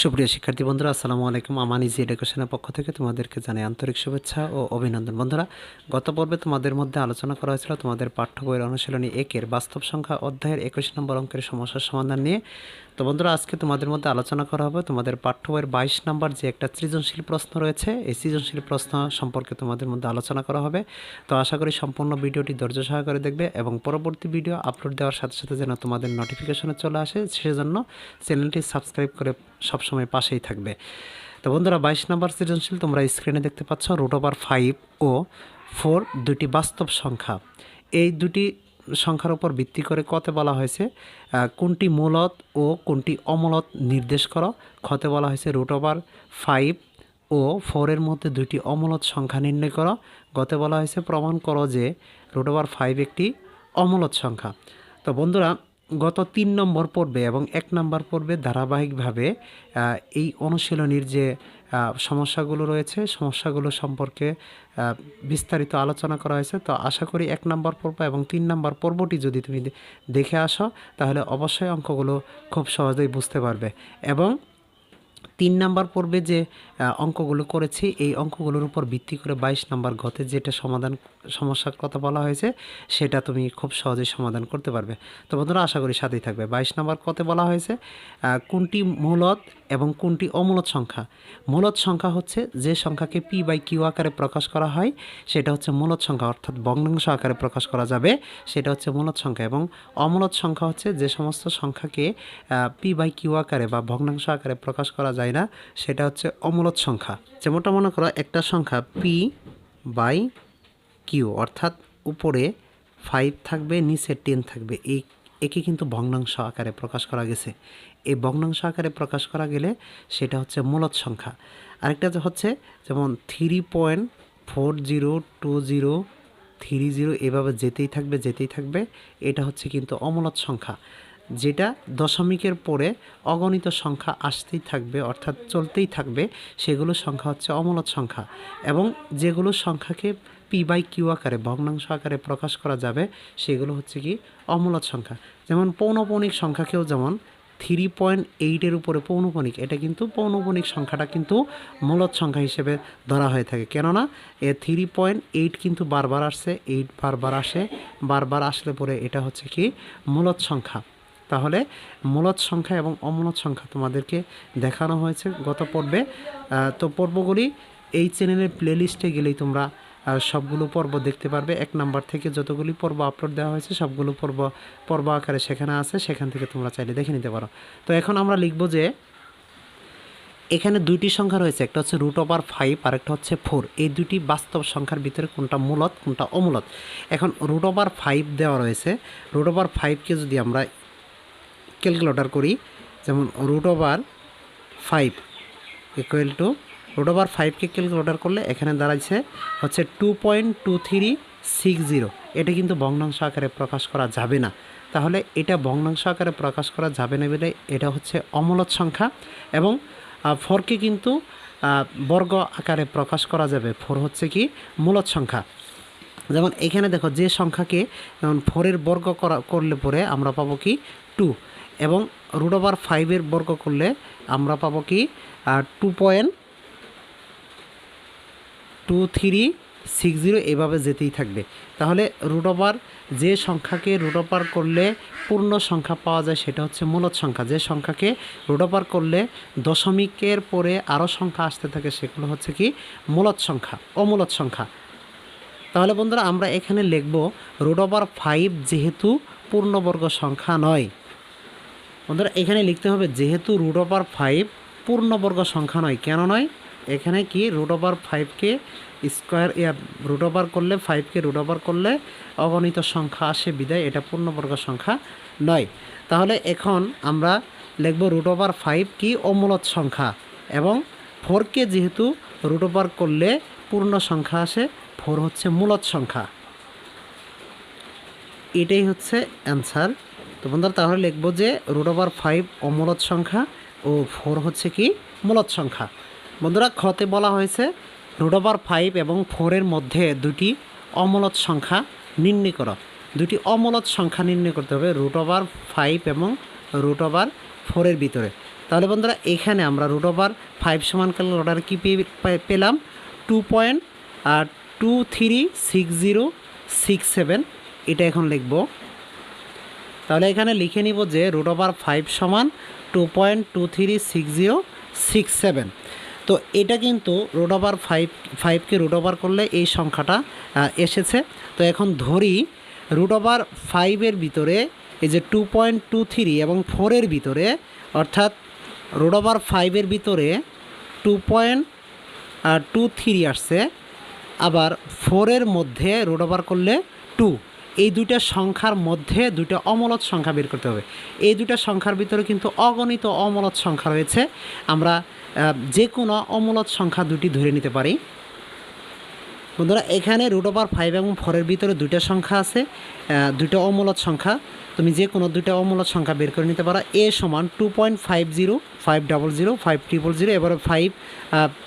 সুপ্রিয় শিক্ষার্থী বন্ধুরা, আসসালামু আলাইকুম। আমার ইজি এডুকেশনের পক্ষ থেকে তোমাদেরকে জানাই আন্তরিক শুভেচ্ছা ও অভিনন্দন। বন্ধুরা, গত পর্বে তোমাদের মধ্যে আলোচনা করা হয়েছিল তোমাদের পাঠ্য বইয়ের অনুশীলনী একের বাস্তব সংখ্যা অধ্যায়ের একুশ নম্বর অঙ্কের সমস্যার সমাধান নিয়ে। তো বন্ধুরা, আজকে তোমাদের মধ্যে আলোচনা করা হবে তোমাদের পাঠ্য বইয়ের বাইশ নম্বর যে একটা সৃজনশীল প্রশ্ন রয়েছে। এই সৃজনশীল প্রশ্ন সম্পর্কে তোমাদের মধ্যে আলোচনা করা হবে। তো আশা করি সম্পূর্ণ ভিডিওটি ধৈর্য সহকারে দেখবে এবং পরবর্তী ভিডিও আপলোড দেওয়ার সাথে সাথে যেন তোমাদের নোটিফিকেশনে চলে আসে, সেজন্য চ্যানেলটি সাবস্ক্রাইব করে সবসময় পাশেই থাকবে। তো বন্ধুরা, বাইশ নম্বর সৃজনশীল তোমরা স্ক্রিনে দেখতে পাচ্ছ রুট ওভার ফাইভ ও ফোর দুটি বাস্তব সংখ্যা। এই দুটি সংখ্যার উপর ভিত্তি করে কতে বলা হয়েছে কোনটি মূলত ও কোনটি অমলত নির্দেশ করো। খতে বলা হয়েছে রুট ওভার ফাইভ ও ফোরের মধ্যে দুটি অমলত সংখ্যা নির্ণয় করো। গতে বলা হয়েছে প্রমাণ করো যে রুট ওভার ফাইভ একটি অমলত সংখ্যা। তো বন্ধুরা গত তিন নম্বর পর্বে এবং এক নম্বর পর্বে ধারাবাহিকভাবে এই অনুশীলনীর যে সমস্যাগুলো রয়েছে, সমস্যাগুলো সম্পর্কে বিস্তারিত আলোচনা করা হয়েছে। তো আশা করি এক নম্বর পর্ব এবং তিন নম্বর পর্বটি যদি তুমি দেখে আসো, তাহলে অবশ্যই অঙ্কগুলো খুব সহজেই বুঝতে পারবে। এবং তিন নাম্বার পর্বে যে অঙ্কগুলো করেছি, এই অঙ্কগুলোর উপর ভিত্তি করে বাইশ নাম্বার গতে যেটা সমাধান, সমস্যার কথা বলা হয়েছে, সেটা তুমি খুব সহজেই সমাধান করতে পারবে। তো বন্ধুরা, আশা করি সাথেই থাকবে। বাইশ নাম্বার কতে বলা হয়েছে কোনটি মূলত এবং কোনটি অমূলত সংখ্যা? মূলত সংখ্যা হচ্ছে যে সংখ্যাকে পি বাই কিউ আকারে প্রকাশ করা হয়, সেটা হচ্ছে মূলত সংখ্যা, অর্থাৎ ভগ্নাংশ আকারে প্রকাশ করা যাবে, সেটা হচ্ছে মূলত সংখ্যা এবং অমূলত সংখ্যা হচ্ছে যে সমস্ত সংখ্যাকে পি বাই কিউ আকারে বা ভগ্নাংশ আকারে প্রকাশ করা যায় না, সেটা হচ্ছে অমূলত সংখ্যা। যেমনটা মনে করো, একটা সংখ্যা পি বাই কিউ, অর্থাৎ উপরে ফাইভ থাকবে, নিচে টেন থাকবে, এই একে কিন্তু ভগ্নাংশ আকারে প্রকাশ করা গেছে। এই ভগ্নাংশ আকারে প্রকাশ করা গেলে সেটা হচ্ছে মূলত সংখ্যা। আরেকটা হচ্ছে, যেমন three point four zero two zero three zero এভাবে যেতেই থাকবে যেতেই থাকবে, এটা হচ্ছে কিন্তু অমূলত সংখ্যা। যেটা দশমিকের পরে অগণিত সংখ্যা আসতেই থাকবে, অর্থাৎ চলতেই থাকবে, সেগুলো সংখ্যা হচ্ছে অমূলত সংখ্যা। এবং যেগুলো সংখ্যাকে পি বাই কিউ আকারে, ভগ্নাংশ আকারে প্রকাশ করা যাবে, সেগুলো হচ্ছে কি অমূলত সংখ্যা। যেমন পৌনপণিক সংখ্যাকেও যেমন থ্রি পয়েন্ট এইটের উপরে পৌনপণিক এটা কিন্তু পৌনপণিক সংখ্যাটা কিন্তু মূলত সংখ্যা হিসেবে ধরা হয়ে থাকে। কেননা এ থ্রি পয়েন্ট এইট কিন্তু বারবার আসছে এইট বারবার আসে, বারবার আসলে পরে এটা হচ্ছে কি মূলত সংখ্যা। তাহলে মূলত সংখ্যা এবং অমূলত সংখ্যা তোমাদেরকে দেখানো হয়েছে গত পর্বে। তো পর্বগুলি এই চ্যানেলের প্লেলিস্টে গেলেই তোমরা সবগুলো পর্ব দেখতে পারবে। এক নাম্বার থেকে যতগুলি পর্ব আপলোড দেওয়া হয়েছে, সবগুলো পর্ব পর্ব আকারে সেখানে আছে, সেখান থেকে তোমরা চাইলে দেখে নিতে পারো। তো এখন আমরা লিখব যে, এখানে দুইটি সংখ্যা রয়েছে, একটা হচ্ছে রুট ওভার ফাইভ আর একটা হচ্ছে ফোর এই দুটি বাস্তব সংখ্যার ভিতরে কোনটা মূলত, কোনটা অমূলত? এখন রুট ওভার ফাইভ দেওয়া রয়েছে। রুট ওভার ফাইভকে যদি আমরা ক্যালকুলেটার করি, যেমন root over five equal to root over ফাইভকে calculator করলে এখানে দাঁড়াইছে হচ্ছে two point two three six zero এটা কিন্তু ভগ্নাংশ আকারে প্রকাশ করা যাবে না। তাহলে এটা ভগ্নাংশ আকারে প্রকাশ করা যাবে না বলে এটা হচ্ছে অমূলত সংখ্যা এবং ফোরকে কিন্তু বর্গ আকারে প্রকাশ করা যাবে। ফোর হচ্ছে কি মূলত সংখ্যা। যেমন এখানে দেখো যে সংখ্যাকে, যেমন ফোরের বর্গ করা, করলে পরে আমরা পাবো কি টু এবং রুট ওভার ফাইভের বর্গ করলে আমরা পাবো কি two point two three six zero এভাবে যেতেই থাকবে। তাহলে রুট ওভার যে সংখ্যাকে রুট ওভার করলে পূর্ণ সংখ্যা পাওয়া যায় সেটা হচ্ছে মূলত সংখ্যা। যে সংখ্যাকে রুট ওভার করলে দশমিকের পরে আরও সংখ্যা আসতে থাকে সেগুলো হচ্ছে কি মূলত সংখ্যা, অমূলত সংখ্যা। তাহলে বন্ধুরা আমরা এখানে লিখব রুট ওভার ফাইভ যেহেতু পূর্ণবর্গ সংখ্যা নয়। বন্ধুরা এখানে লিখতে হবে যেহেতু রুট ওভার ফাইভ পূর্ণবর্গ সংখ্যা নয়, কেন নয়? এখানে কি রুট ওভার ফাইভকে স্কোয়ার রুট ওভার করলে ফাইভকে রুট ওভার করলে অগণিত সংখ্যা আসে বিদায়, এটা পূর্ণবর্গ সংখ্যা নয়। তাহলে এখন আমরা লিখব রুট ওভার ফাইভ কি অমূলত সংখ্যা এবং ফোরকে যেহেতু রুট ওভার করলে পূর্ণ সংখ্যা আসে ফোর হচ্ছে মূলত সংখ্যা। এটাই হচ্ছে অ্যান্সার তো বন্ধুরা, তাহলে লিখব যে রুট ওভার ফাইভ অমূলত সংখ্যা ও ফোর হচ্ছে কি মূলত সংখ্যা। বন্ধুরা খতে বলা হয়েছে রুট ওভার ফাইভ এবং ফোরের মধ্যে দুটি অমূলত সংখ্যা নির্ণয় করো। দুটি অমলত সংখ্যা নির্ণয় করতে হবে রুট ওভার ফাইভ এবং রুট ওভার ফোরের ভিতরে। তাহলে বন্ধুরা, এখানে আমরা রুট ওভার ফাইভ সমান সমানকাল অর্ডার কী পেলাম? টু পয়েন্ট আর two three six zero six seven এটা এখন লিখব। তাহলে এখানে লিখে নিব যে রুট ওভার ফাইভ সমান two point two three six zero six seven তো এটা কিন্তু রুট ওভার ফাইভ ফাইভকে রুট ওভার করলে এই সংখ্যাটা এসেছে। তো এখন ধরি রুট ওভার ফাইভের ভিতরে এই যে টু পয়েন্ট টু থ্রি এবং ফোরের ভিতরে, অর্থাৎ রুট ওভার ফাইভের ভিতরে টু পয়েন্ট টু থ্রি আসছে, আবার ফোরের মধ্যে রুট ওভার করলে টু এই দুইটা সংখ্যার মধ্যে দুইটা অমলত সংখ্যা বের করতে হবে। এই দুইটা সংখ্যার ভিতরে কিন্তু অগণিত অমলত সংখ্যা রয়েছে। আমরা যে কোনো অমলত সংখ্যা দুটি ধরে নিতে পারি। বন্ধুরা, এখানে রুট ওভার ফাইভ এবং ফোরের ভিতরে দুইটা সংখ্যা আছে দুটো অমূলত সংখ্যা। তুমি যে কোনো দুইটা অমূলত সংখ্যা বের করে নিতে পারো। এ সমান two point five zero five double zero five triple zero এবারে ফাইভ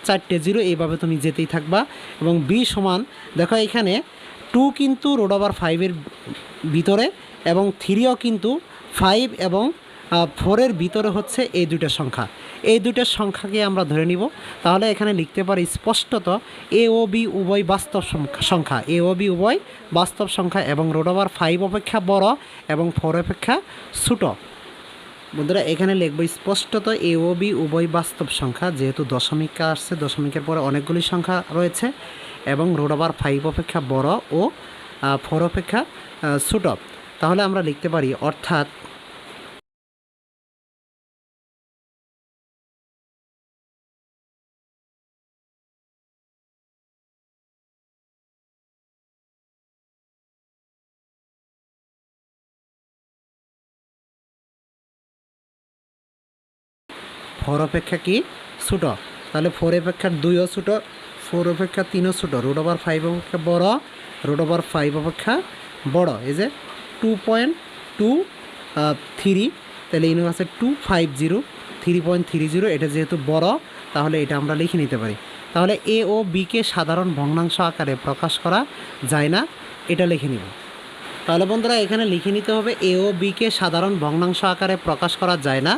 চারটে জিরো এইভাবে তুমি যেতেই থাকবা। এবং বি সমান, দেখো এখানে টু কিন্তু রোড ওভার ফাইভের ভিতরে এবং থ্রিও কিন্তু ফাইভ এবং ফোরের ভিতরে হচ্ছে এই দুইটা সংখ্যা। এই দুইটা সংখ্যাকে আমরা ধরে নিব। তাহলে এখানে লিখতে পারি স্পষ্টত এ ও বি উভয় বাস্তব সংখ্যা- এ ও বি উভয় বাস্তব সংখ্যা এবং রোড ওভার ফাইভ অপেক্ষা বড় এবং ফোর অপেক্ষা ছোটো। বন্ধুরা, এখানে লিখব স্পষ্টত এ ও বি উভয় বাস্তব সংখ্যা। যেহেতু দশমিকা আসছে, দশমিকের পরে অনেকগুলি সংখ্যা রয়েছে এবং রোড ওভার ফাইভ অপেক্ষা বড় ও ফোর অপেক্ষা ছোট। তাহলে আমরা লিখতে পারি, অর্থাৎ ফোর অপেক্ষা কি? ছোটো তাহলে ফোর অপেক্ষার দুইও ছোটো ফোর অপেক্ষা তিনও ছোটো রোড ওভার ফাইভ অপেক্ষা বড় রোড ওভার ফাইভ অপেক্ষা বড়। এই যে টু পয়েন্ট টু থ্রি, তাহলে ইনো আছে two five zero, three point three zero, এটা যেহেতু বড়, তাহলে এটা আমরা লিখে নিতে পারি। তাহলে এ ও বিকে সাধারণ ভগ্নাংশ আকারে প্রকাশ করা যায় না, এটা লিখে নিব। তাহলে বন্ধুরা, এখানে লিখে নিতে হবে এ ও বিকে সাধারণ ভগ্নাংশ আকারে প্রকাশ করা যায় না।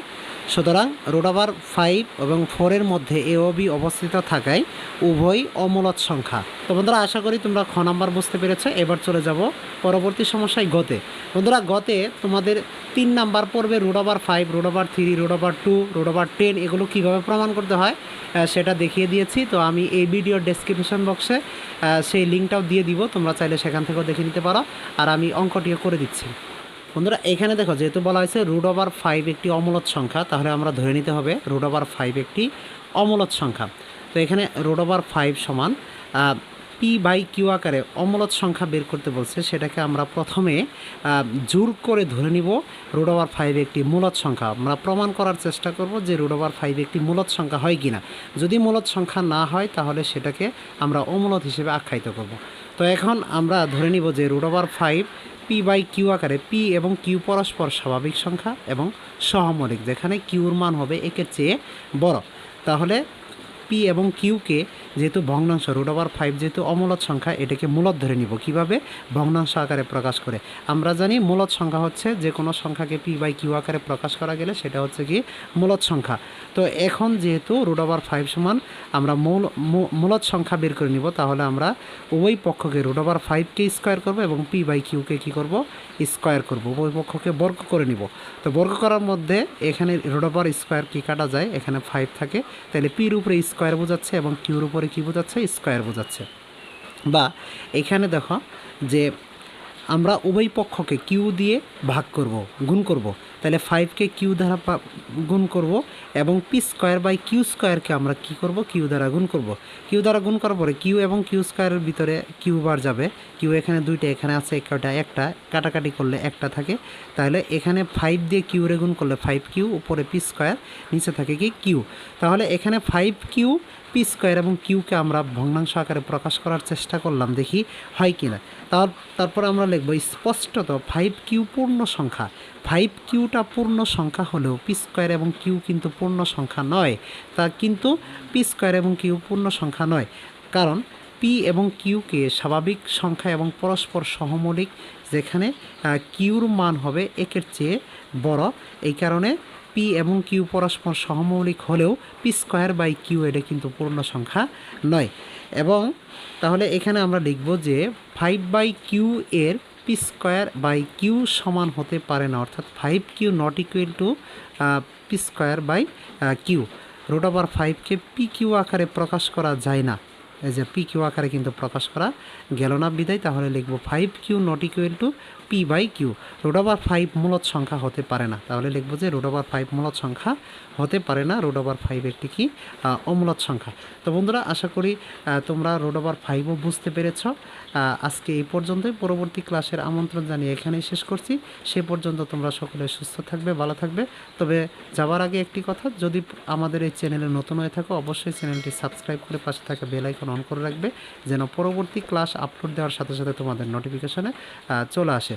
সুতরাং রোড ওভার ফাইভ এবং ফোরের মধ্যে এ ও বি অবস্থিত থাকায় উভয় অমূলত সংখ্যা। তো বন্ধুরা, আশা করি তোমরা খ নাম্বার বুঝতে পেরেছ। এবার চলে যাব পরবর্তী সমস্যায় গতে। বন্ধুরা, গতে তোমাদের তিন নাম্বার পড়বে root over five root over three root over two root over ten এগুলো কীভাবে প্রমাণ করতে হয় সেটা দেখিয়ে দিয়েছি। তো আমি এই ভিডিওর ডেসক্রিপশন বক্সে সেই লিঙ্কটাও দিয়ে দিব। তোমরা চাইলে সেখান থেকেও দেখে নিতে পারো। আর আমি অঙ্কটিও করে দিচ্ছি। বন্ধুরা, এখানে দেখো, যেহেতু বলা হয়েছে রুট ওভার ফাইভ একটি অমূলত সংখ্যা, তাহলে আমরা ধরে নিতে হবে রুট ওভার ফাইভ একটি অমূলত সংখ্যা। তো এখানে রুট ওভার ফাইভ সমান পি বাই কিউ আকারে অমূলত সংখ্যা বের করতে বলছে, সেটাকে আমরা প্রথমে জোর করে ধরে নিব রুট ওভার ফাইভ একটি মূলত সংখ্যা। আমরা প্রমাণ করার চেষ্টা করব যে রুট ওভার ফাইভ একটি মূলত সংখ্যা হয় কিনা। যদি মূলত সংখ্যা না হয়, তাহলে সেটাকে আমরা অমূলত হিসেবে আখ্যায়িত করব। তো এখন আমরা ধরে নিব যে root over five P by Q আকারে পি এবং কিউ পরস্পর স্বাভাবিক সংখ্যা এবং সহমৌলিক, যেখানে কিউর মান হবে একের চেয়ে বড়। তাহলে পি এবং কিউকে যেহেতু ভগ্নাংশ রুট ওভার ফাইভ যেহেতু অমূলত সংখ্যা, এটাকে মূলত ধরে নিব। কীভাবে? ভগ্নাংশ আকারে প্রকাশ করে। আমরা জানি মূলত সংখ্যা হচ্ছে যে কোনো সংখ্যাকে পি বাই কিউ আকারে প্রকাশ করা গেলে সেটা হচ্ছে কি মূলত সংখ্যা। তো এখন যেহেতু রুট ওভার ফাইভ সমান, আমরা মূল মূলত সংখ্যা বের করে নিব, তাহলে আমরা উভয় পক্ষকে রুট ওভার ফাইভকে স্কোয়ার করব এবং পি বাই কিউকে কী করব? স্কোয়ার করব। উভয় পক্ষকে বর্গ করে নিব। তো বর্গ করার মধ্যে এখানে রুট ওভার স্কোয়ার কি কাটা যায়? এখানে ফাইভ থাকে। তাহলে পির উপরে স্কোয়ার বোঝাচ্ছে এবং কিউর উপরে কী বোঝাচ্ছে? স্কোয়ার বোঝাচ্ছে। বা এখানে দেখো যে আমরা উভয় পক্ষকে কিউ দিয়ে ভাগ করব, গুণ করব। তাহলে ফাইভকে কিউ দ্বারা গুণ করব এবং পি স্কোয়ার বাই কিউ স্কোয়ারকে আমরা কি করব? কিউ দ্বারা গুণ করব। কিউ দ্বারা গুণ করার পরে কিউ এবং কিউ স্কোয়ারের ভিতরে কিউ বার যাবে। কিউ এখানে দুইটা, এখানে আছে একটা একটা। কাটাকাটি করলে একটা থাকে। তাহলে এখানে ফাইভ দিয়ে কিউরে গুণ করলে ফাইভ কিউ উপরে পি স্কোয়ার নিচে থাকে কি কিউ তাহলে এখানে ফাইভ কিউ পি স্কোয়ার এবং কিউকে আমরা ভগ্নাংশ আকারে প্রকাশ করার চেষ্টা করলাম, দেখি হয় কি না তার, তারপর আমরা লিখব স্পষ্টত ফাইভ কিউ পূর্ণ সংখ্যা। ফাইভ কিউটা পূর্ণ সংখ্যা হলেও পি স্কোয়ার এবং কিউ কিন্তু পূর্ণ সংখ্যা নয়। তা কিন্তু পি স্কোয়ার এবং কিউ পূর্ণ সংখ্যা নয়। কারণ পি এবং কিউকে স্বাভাবিক সংখ্যা এবং পরস্পর সহমৌলিক, যেখানে কিউর মান হবে একের চেয়ে বড়। এই কারণে পি এবং কিউ পরস্পর সহমৌলিক হলেও পি স্কোয়ার বাই কিউ এটা কিন্তু পূর্ণ সংখ্যা নয়। এবং তাহলে এখানে আমরা লিখব যে ফাইভ বাই কিউ এর পি স্কোয়ার বাই কিউ সমান হতে পারে না। অর্থাৎ five Q not equal to P square by Q root over ফাইভকে P Q আকারে প্রকাশ করা যায় না। এই যে পি কিউ আকারে কিন্তু প্রকাশ করা গেল না বিদায়। তাহলে লিখব five Q not equal to P by Q root over five মূলত সংখ্যা হতে পারে না। তাহলে লিখব যে রুট ওভার ফাইভ মূলত সংখ্যা হতে পারে না রুট ওভার ফাইভ একটি কি অমূলত সংখ্যা। তো বন্ধুরা, আশা করি তোমরা রুট ওভার ফাইভও বুঝতে পেরেছ। আজকে এই পর্যন্তই। পরবর্তী ক্লাসের আমন্ত্রণ জানিয়ে এখানেই শেষ করছি। সে পর্যন্ত তোমরা সকলে সুস্থ থাকবে, ভালো থাকবে। তবে যাওয়ার আগে একটি কথা, যদি আমাদের এই চ্যানেলে নতুন হয়ে থাকো, অবশ্যই চ্যানেলটি সাবস্ক্রাইব করে পাশে থাকা বেল আইকন অন করে রাখবে, যেন পরবর্তী ক্লাস আপলোড দেওয়ার সাথে সাথে তোমাদের নোটিফিকেশনে চলে আসে।